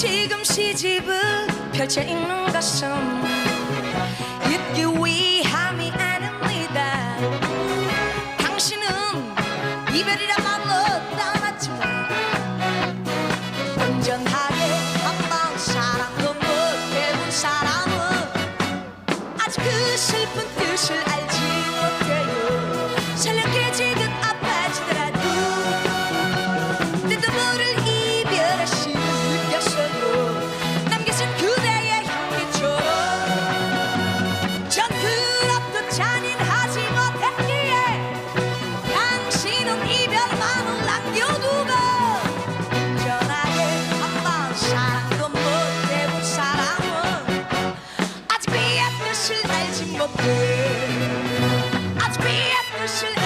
지금 시집을 펼쳐 있는 것은 잊기 위함이 아닙니다. 당신은 이별이란 말로 뜻을 알지 못해 아직 그의 뜻을